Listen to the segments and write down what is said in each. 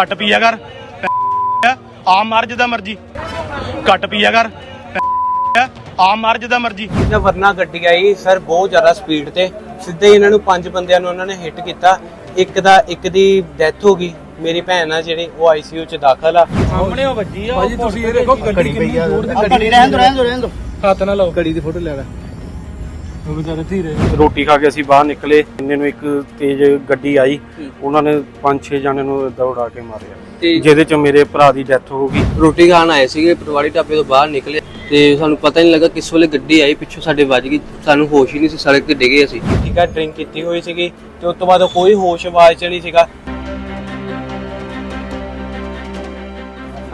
ਘੱਟ ਪੀਆ ਕਰ। ਆ ਮਰ ਜਿੱਦਾਂ ਮਰਜ਼ੀ। ਘੱਟ ਪੀਆ ਕਰ। ਆ ਮਰ ਜਿੱਦਾਂ ਮਰਜ਼ੀ। ਨਾ ਵਰਨਾ ਗੱਡੀ ਆਈ ਸਰ ਬਹੁਤ ਜ਼ਿਆਦਾ ਸਪੀਡ ਤੇ। ਸਿੱਧੇ ਹੀ ਇਹਨਾਂ ਨੂੰ ਪੰਜ ਬੰਦਿਆਂ ਨੂੰ ਉਹਨਾਂ ਨੇ ਹਿੱਟ ਕੀਤਾ। ਇੱਕ ਦਾ ਇੱਕ ਦੀ ਡੈਥ ਹੋ ਗਈ। ਮੇਰੀ ਭੈਣ ਆ ਜਿਹੜੀ ਉਹ ਆਈਸੀਯੂ ਚ ਦਾਖਲ ਆ। ਸਾਹਮਣੇ ਉਹ ਵੱਜੀ ਆ ਭਾਜੀ ਤੁਸੀਂ ਇਹ ਦੇਖੋ ਗੱਡੀ ਕਿੰਨੀ ਦੂਰ ਘੜੀ ਰਹਿਣ ਦੋ ਰਹਿਣ ਦੋ ਰਹਿਣ ਦੋ। ਹੱਥ ਨਾ ਲਾਓ ਗੱਡੀ ਦੀ ਫੋਟੋ ਲੈ ਲੈ। ਉਹ ਵਿਚਾਰੇ ਧੀਰੇ। ਰੋਟੀ ਖਾ ਕੇ ਅਸੀਂ ਬਾਹਰ ਨਿਕਲੇ। ਇੰਨੇ ਨੂੰ ਇੱਕ ਤੇਜ਼ ਗੱਡੀ ਆਈ। ਉਹਨਾਂ ਨੇ ਪੰਜ ਛੇ ਜਣੇ ਨੂੰ ਉਡਾ ਕੇ ਮਾਰਿਆ। ਜਿਹਦੇ ਚ ਮੇਰੇ ਭਰਾ ਦੀ ਡੈਥ ਹੋ ਗਈ। ਰੋਟੀ ਖਾਣ ਆਏ ਸੀਗੇ ਪਟਵਾਰੀ ਢਾਬੇ ਤੋਂ ਬਾਹਰ ਨਿਕਲੇ। ਤੇ ਸਾਨੂੰ ਪਤਾ ਹੀ ਨਹੀਂ ਲੱਗਾ ਕਿਸ ਵੇਲੇ ਗੱਡੀ ਆਈ ਪਿੱਛੋਂ ਸਾਡੇ ਵੱਜ ਗਈ। ਸਾਨੂੰ ਹੋਸ਼ ਹੀ ਨਹੀਂ ਸੀ ਸੜਕ ਤੇ ਡਿੱਗੇ ਅਸੀਂ। ਠੀਕ ਹੈ ਡਰਿੰਕ ਕੀਤੀ ਹੋਈ ਸੀਗੀ। ਤੇ ਉਸ ਤੋਂ ਬਾਅਦ ਕੋਈ ਹੋਸ਼ ਆਵਾਜ਼ ਚ ਨਹੀਂ ਸੀਗਾ।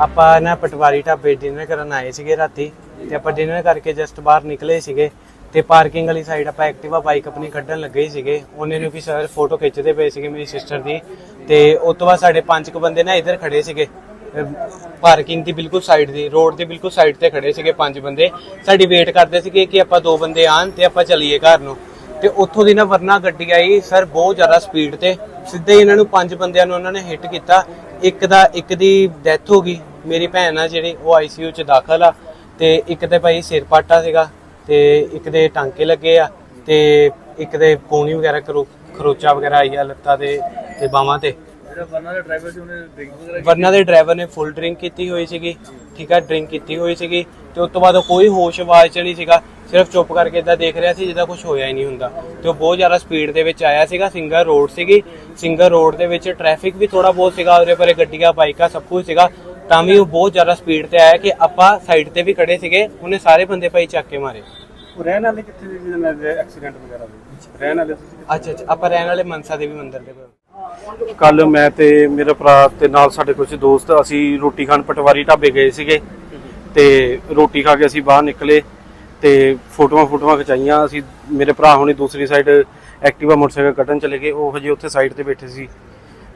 ਆਪਾਂ ਨਾ ਪਟਵਾਰੀ ਢਾਬੇ ਡਿਨਰ ਕਰਨ ਆਏ ਸੀਗੇ ਰਾਤੀ। ਤੇ ਆਪਾਂ ਡਿਨਰ ਕਰਕੇ ਜਸਟ ਬਾਹਰ ਨਿਕਲੇ ਸੀਗੇ। ਤੇ ਪਾਰਕਿੰਗ ਵਾਲੀ ਸਾਈਡ ਆਪਾਂ ਐਕਟਿਵਾ ਬਾਈਕ ਆਪਣੀ ਕੱਢਣ ਲੱਗੇ ਹੀ ਸੀਗੇ। ਉਹਨੇ ਨੂੰ ਵੀ ਸਰ ਫੋਟੋ ਖਿੱਚਦੇ ਪਏ ਸੀਗੇ ਮੇਰੀ ਸਿਸਟਰ ਦੀ। ਤੇ ਉਸ ਤੋਂ ਬਾਅਦ ਸਾਡੇ ਪੰਜ ਕੁ ਬੰਦੇ ਨਾ ਇੱਧਰ ਖੜੇ ਸੀਗੇ। ਪਾਰਕਿੰਗ ਦੀ ਬਿਲਕੁਲ ਸਾਈਡ ਦੀ ਰੋਡ ਦੇ ਬਿਲਕੁਲ ਸਾਈਡ ਤੇ ਖੜੇ ਸੀਗੇ ਪੰਜ ਬੰਦੇ। ਸਾਡੀ ਵੇਟ ਕਰਦੇ ਸੀਗੇ ਕਿ ਆਪਾਂ ਦੋ ਬੰਦੇ ਆਣ ਤੇ ਆਪਾਂ ਚੱਲੀਏ ਘਰ ਨੂੰ। ਤੇ ਉੱਥੋਂ ਦੀ ਨਾ ਵਰਨਾ ਗੱਡੀ ਆਈ ਸਰ ਬਹੁਤ ਜ਼ਿਆਦਾ ਸਪੀਡ ਤੇ ਸਿੱਧੇ ਹੀ ਇਹਨਾਂ ਨੂੰ ਪੰਜ ਬੰਦਿਆਂ ਨੂੰ ਉਹਨਾਂ ਨੇ ਹਿੱਟ ਕੀਤਾ। ਇੱਕ ਦਾ, ਇੱਕ ਦੀ ਡੈਥ ਹੋ ਗਈ। ਮੇਰੀ ਭੈਣ ਆ ਜਿਹੜੀ, ਉਹ ਆਈਸੀਯੂ ਚ ਦਾਖਲ ਆ। ਤੇ ਇੱਕ ਤੇ ਭਾਈ ਸਿਰ ਪਾਟਾ ਸੀਗਾ। ਤੇ ਇੱਕ ਦੇ ਟਾਂਕੇ ਲੱਗੇ ਆ ਤੇ ਇੱਕ ਦੇ ਕੋਣੀ ਵਗੈਰਾ ਕਰੋ ਖਰੋਚਾ ਵਗੈਰਾ ਆਈ ਆ ਲੱਤਾਂ ਤੇ ਤੇ ਬਾਹਾਂ ਤੇ। ਵਰਨਾ ਦੇ ਡਰਾਈਵਰ ਨੇ ਫੁੱਲ ਡਰਿੰਕ ਕੀਤੀ ਹੋਈ ਸੀਗੀ ਠੀਕ ਹੈ ਡਰਿੰਕ ਕੀਤੀ ਹੋਈ ਸੀਗੀ ਤੇ ਉਸ ਤੋਂ ਬਾਅਦ ਉਹ ਕੋਈ ਹੋਸ਼ ਆਵਾਜ਼ ਚ ਨਹੀਂ ਸੀਗਾ ਸਿਰਫ ਚੁੱਪ ਕਰਕੇ ਇਦਾਂ ਦੇਖ ਰਿਹਾ ਸੀ ਜਿੱਦਾਂ ਕੁਝ ਹੋਇਆ ਹੀ ਨਹੀਂ ਹੁੰਦਾ। ਤੇ ਉਹ ਬਹੁਤ ਜ਼ਿਆਦਾ ਸਪੀਡ ਦੇ ਵਿੱਚ ਆਇਆ ਸੀਗਾ ਸਿੰਗਰ ਰੋਡ ਸੀਗੀ। ਸਿੰਗਰ ਰੋਡ ਦੇ ਵਿੱਚ ਟ੍ਰੈਫਿਕ ਵੀ ਥੋੜਾ ਬਹੁਤ ਸੀਗਾ ਉਹਦੇ ਪਰੇ ਗੱਡੀਆਂ ਬਾਈਕਾਂ ਸਭ ਕੁਝ ਸੀਗਾ। ਤਾਂ ਵੀ ਉਹ ਬਹੁਤ ਜ਼ਿਆਦਾ ਸਪੀਡ ਤੇ ਆਇਆ ਕਿ ਆਪਾਂ ਸਾਈਡ ਤੇ ਵੀ ਖੜੇ ਸੀਗੇ ਉਹਨੇ ਸਾਰੇ ਬੰਦੇ ਭਾਈ ਚੱਕ ਕੇ ਮਾਰੇ। ਰਹਿਣ ਵਾਲੇ ਕਿੱਥੇ ਦੇ ਜਿਹਨਾਂ ਨਾਲ ਐਕਸੀਡੈਂਟ ਵਗੈਰਾ ਹੋਇਆ ਰਹਿਣ ਵਾਲੇ ਅੱਛਾ ਅੱਛਾ ਆਪਾਂ ਰਹਿਣ ਵਾਲੇ ਮਨਸਾ ਦੇਵੀ ਮੰਦਿਰ ਦੇ ਕੋਲ। ਕੱਲ ਮੈਂ ਤੇ ਮੇਰਾ ਭਰਾ ਤੇ ਨਾਲ ਸਾਡੇ ਕੁਝ ਦੋਸਤ ਅਸੀਂ ਰੋਟੀ ਖਾਣ ਪਟਵਾਰੀ ਢਾਬੇ ਗਏ ਸੀਗੇ। ਤੇ ਰੋਟੀ ਖਾ ਕੇ ਅਸੀਂ ਬਾਹਰ ਨਿਕਲੇ ਤੇ ਫੋਟੋਆਂ ਫੋਟੋਆਂ ਖਿਚਾਈਆਂ। ਅਸੀਂ ਮੇਰੇ ਭਰਾ ਹੁਣੇ ਦੂਸਰੀ ਸਾਈਡ ਐਕਟਿਵਾ ਮੋਟਰਸਾਈਕਲ ਕੱਢਣ ਚਲੇ ਗਏ। ਉਹ ਹਜੇ ਉੱਥੇ ਸਾਈਡ ਤੇ ਬੈਠੇ ਸੀ।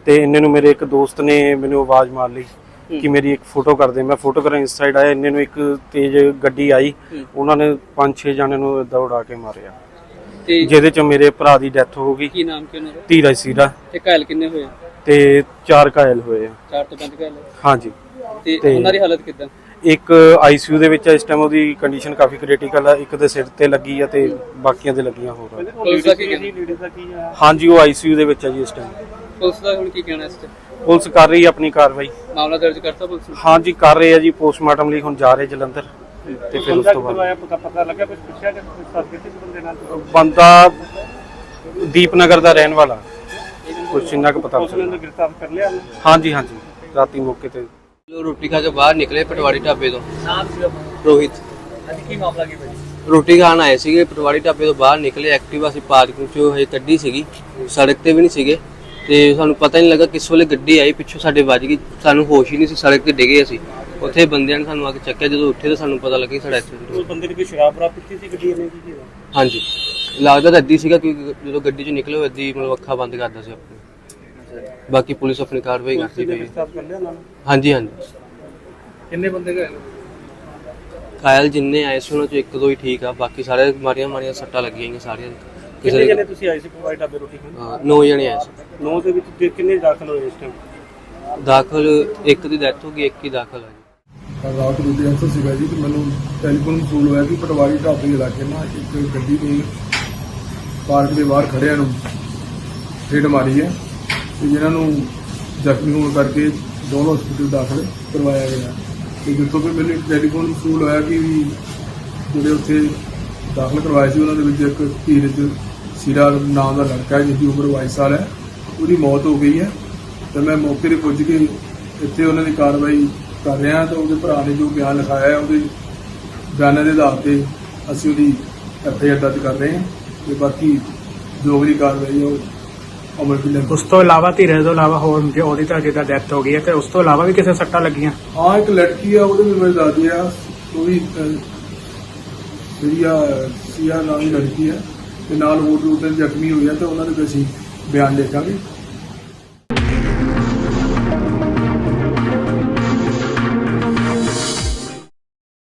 ਤੇ ਇੰਨੇ ਨੂੰ ਮੇਰੇ ਇੱਕ ਦੋਸਤ ਨੇ ਮੈਨੂੰ ਆਵਾਜ਼ ਮਾਰ ਲਈ। ਕਿ ਮੇਰੀ ਇੱਕ ਫੋਟੋ ਕਰ ਦੇ। ਮੈਂ ਫੋਟੋ ਕਰਨ ਇਸ ਸਾਈਡ ਆਇਆ ਇੰਨੇ ਨੂੰ ਇੱਕ ਤੇਜ਼ ਗੱਡੀ ਆਈ। ਉਹਨਾਂ ਨੇ ਪੰਜ ਛੇ ਜਣੇ ਨੂੰ ਏਦਾਂ ਉਡਾ ਕੇ ਮਾਰਿਆ। ਤੇ ਜਿਹਦੇ ਚ ਮੇਰੇ ਭਰਾ ਦੀ ਡੈਥ ਹੋ ਗਈ। ਕੀ ਨਾਮ ਕਿ ਉਹਨਾਂ ਦਾ? ਧੀਰਜ ਸੀਰਾ ਤੇ ਘਾਇਲ ਕਿੰਨੇ ਹੋਏ? ਤੇ ਚਾਰ ਘਾਇਲ ਹੋਏ ਆ। ਚਾਰ ਤੋਂ ਪੰਜ ਘਾਇਲ ਹਾਂਜੀ। ਤੇ ਤੇ- ਉਹਨਾਂ ਦੀ ਹਾਲਤ ਕਿਦਾਂ? ਇੱਕ ਆਈਸੀਯੂ ਦੇ ਵਿੱਚ ਆ ਇਸ ਟਾਈਮ ਉਹਦੀ ਕੰਡੀਸ਼ਨ ਕਾਫੀ ਕ੍ਰਿਟੀਕਲ ਆ। ਇੱਕ ਦੇ ਸਿਰ ਤੇ ਲੱਗੀ ਆ ਤੇ ਬਾਕੀਆਂ ਦੇ ਲੱਗੀਆਂ ਹੋਰ ਆ। ਪੁਲਿਸ ਦਾ ਕੀ ਕਹਿਣਾ? ਹਾਂਜੀ ਉਹ ਆਈਸੀਯੂ ਦੇ ਵਿੱਚ ਆ ਜੀ ਇਸ ਟਾਈਮ ਪੁਲਿਸ ਦਾ ਹੁਣ ਕੀ ਕਹਿਣਾ ਇਸ ਤੇ ਪੁਲਿਸ ਕਰ ਰਹੀ ਆਪਣੀ ਕਾਰਵਾਈ। ਮਾਮਲਾ ਦਰਜ ਕਰਤਾ ਪੁਲਿਸ ਨੇ? ਹਾਂਜੀ ਕਰ ਰਹੇ ਆ ਜੀ ਪੋਸਟਮਾਰਟਮ ਲਈ ਹੁਣ ਜਾ ਰਹੇ ਜਲੰਧਰ ਤੇ ਫਿਰ ਉਸ ਤੋਂ ਬਾਅਦ। ਪਤਾ ਪਤਾ ਲੱਗਾ ਕੁਝ ਪੁੱਛਿਆ ਕਿ ਸਾਥ ਕਿਤੇ ਬੰਦੇ ਨਾਲ? ਬੰਦਾ ਦੀਪਨਗਰ ਦਾ ਰਹਿਣ ਵਾਲਾ। ਕੁਛ ਇੰਨਾ ਕੁ ਪਤਾ ਚੱਲਿਆ ਗ੍ਰਿਫਤਾਰ ਕਰ ਲਿਆ? ਹਾਂਜੀ ਹਾਂਜੀ ਰਾਤੀ ਮੌਕੇ ਤੇ। ਰੋਟੀ ਖਾ ਕੇ ਬਾਹਰ ਨਿਕਲੇ ਪਟਵਾਰੀ ਢਾਬੇ ਤੋਂ। ਨਾਮ ਸੀ ਰੋਹਿਤ। ਅੱਜ ਕੀ ਮਾਮਲਾ ਕੀ ਭਾਈ ਰੋਟੀ ਖਾਣ ਆਏ ਸੀਗੇ ਪਟਵਾਰੀ ਢਾਬੇ ਤੋਂ ਬਾਹਰ ਨਿਕਲੇ ਐਕਟਿਵਾ ਸੀ ਪਾਰਕਿੰਗ ਚੋਂ ਹਜੇ ਕੱਢੀ ਸੀਗੀ। ਸੜਕ ਤੇ ਵੀ ਨਹੀਂ ਸੀਗੇ। ਤੇ ਸਾਨੂੰ ਪਤਾ ਹੀ ਨਹੀਂ ਲੱਗਾ ਕਿਸ ਵੇਲੇ ਗੱਡੀ ਆਈ ਪਿੱਛੋਂ ਸਾਡੇ ਵੱਜ ਗਈ ਸਾਨੂੰ ਹੋਸ਼ ਹੀ ਨਹੀਂ ਸੀ ਸੜਕ ਤੇ ਡਿੱਗੇ ਅਸੀਂ। ਉੱਥੇ ਬੰਦਿਆਂ ਨੇ ਸਾਨੂੰ ਆ ਕੇ ਚੱਕਿਆ ਜਦੋਂ ਉੱਠੇ ਤਾਂ ਸਾਨੂੰ ਪਤਾ ਲੱਗਾ ਕਿ ਸਾਡਾ ਐਕਸੀਡੈਂਟ ਹੋ ਉਸ ਬੰਦੇ ਨੇ ਕੋਈ ਸ਼ਰਾਬ ਬਰਾ ਪੀਤੀ ਸੀ ਗੱਡੀ ਨੇ ਕੀ ਕੀਤਾ ਹਾਂਜੀ। ਲੱਗਦਾ ਤਾਂ ਸੀਗਾ ਕਿ ਜਦੋਂ ਗੱਡੀ 'ਚ ਨਿਕਲੇ ਉਹ ਏਦੀ ਮਤਲਬ ਅੱਖਾਂ ਬੰਦ ਕਰਦਾ ਸੀ ਆਪਣੀ। ਬਾਕੀ ਪੁਲਿਸ ਆਪਣੀ ਕਾਰਵਾਈ ਕਰਦੀ ਪਈ ਹੈ। ਗ੍ਰਿਫਤਾਰ ਕਰ ਲਿਆ ਉਹਨਾਂ ਨੂੰ? ਹਾਂਜੀ ਹਾਂਜੀ। ਕਿੰਨੇ ਬੰਦੇ ਗਏ ਕਾਇਲ ਜਿੰਨੇ ਆਏ ਸੀ ਉਹਨਾਂ ਚੋਂ ਇੱਕ ਦੋ ਹੀ ਠੀਕ ਆ। ਬਾਕੀ ਸਾਰੇ ਮਾਰੀਆਂ ਮਾਰੀਆਂ ਸੱਟਾਂ ਲੱਗੀਆਂ ਹੋਈਆਂ ਸਾਰਿਆਂ ਕਿੰਨੇ ਜਣੇ ਤੁਸੀਂ ਆਏ ਸੀ ਪਵਾਈ ਢਾਬੇ ਰੋਟੀ ਖਾਣ? ਹਾਂ, ਨੌ ਜਣੇ ਆਏ ਸੀ। ਨੌ ਦੇ ਵਿੱਚ ਕਿੰਨੇ ਦਾਖਲ ਹੋਏ ਇਸ ਟਾਈਮ ਦਾਖਲ ਇੱਕ ਦੀ ਡੈਥ ਹੋ ਗਈ ਇੱਕ ਹੀ ਦਾਖਲ ਹੈ ਰਾਤ ਨੂੰ ਦੇ ਅੰਸਰ ਸੀਗਾ ਜੀ ਤੇ ਮੈਨੂੰ ਟੈਲੀਫੋਨ ਫੋਨ ਹੋਇਆ ਕਿ ਪਟਵਾਰੀ ਢਾਬੇ ਦੇ ਇਲਾਕੇ ਨਾਲ ਇੱਕ ਗੱਡੀ ਨੇ ਪਾਰਕ ਦੇ ਬਾਹਰ ਖੜਿਆਂ ਨੂੰ ਰੇਡ ਮਾਰੀ ਹੈ ਤੇ ਜਿਨ੍ਹਾਂ ਨੂੰ ਜ਼ਖਮੀ ਹੋਣ ਕਰਕੇ ਦੋਨੋਂ ਹਸਪੀਟਲ ਦਾਖਲ ਕਰਵਾਇਆ ਗਿਆ। ਤੇ ਜਿੱਥੋਂ ਵੀ ਮੈਨੂੰ ਟੈਲੀਫੋਨ ਫੋਨ ਹੋਇਆ ਕਿ ਵੀ ਜਿਹੜੇ ਉੱਥੇ ਦਾਖਲ ਕਰਵਾਏ ਸੀ ਉਹਨਾਂ ਦੇ ਵਿੱਚ ਇੱਕ ਧੀਰਜ ਸਿਰਾ ਨਾਮ ਦਾ ਲੜਕਾ ਹੈ ਜਿਹਦੀ ਉਮਰ 22 ਸਾਲ ਹੈ। ਉਹਦੀ ਮੌਤ ਹੋ ਗਈ ਹੈ। ਤੇ ਮੈਂ ਮੌਕੇ ਤੇ ਪੁੱਜ ਕੇ ਇੱਥੇ ਉਹਨਾਂ ਦੀ ਕਾਰਵਾਈ ਕਰ ਰਿਹਾ ਤਾਂ ਉਹਦੇ ਭਰਾ ਨੇ ਜੋ ਬਿਆਨ ਲਿਖਾਇਆ ਹੈ ਉਹਦੇ ਬਿਆਨਾਂ ਦੇ ਆਧਾਰ ਤੇ ਅਸੀਂ ਉਹਦੀ ਐਫਆਈਆਰ ਦਰਜ ਕਰ ਰਹੇ ਹਾਂ ਤੇ ਬਾਕੀ ਜੋ ਅਗਲੀ ਕਾਰਵਾਈ ਹੈ ਉਹ ਅਮਲ ਵਿੱਚ ਉਸ ਤੋਂ ਇਲਾਵਾ ਧੀਰੇ ਤੋਂ ਇਲਾਵਾ ਹੋਰ ਜੇ ਉਹਦੀ ਤਾਂ ਜਿੱਦਾਂ ਡੈਥ ਹੋ ਗਈ ਹੈ ਤੇ ਉਸ ਤੋਂ ਇਲਾਵਾ ਵੀ ਕਿਸੇ ਸੱਟਾਂ ਲੱਗੀਆਂ? ਹਾਂ ਇੱਕ ਲੜਕੀ ਆ ਉਹਦੇ ਵੀ ਮੇਰੇ ਦਾਦੀ ਆ। ਉਹ ਵੀ ਸੀਆ ਸੀਆ ਨਾਮ ਦੀ ਲੜਕੀ ਆ। ਤੇ ਨਾਲ ਹੋਰ ਦੋ ਤਿੰਨ ਜ਼ਖਮੀ ਹੋਏ ਆ, ਤੇ ਉਹਨਾਂ ਦੇ ਵੀ ਅਸੀਂ ਬਿਆਨ ਲਿਖਾਂਗੇ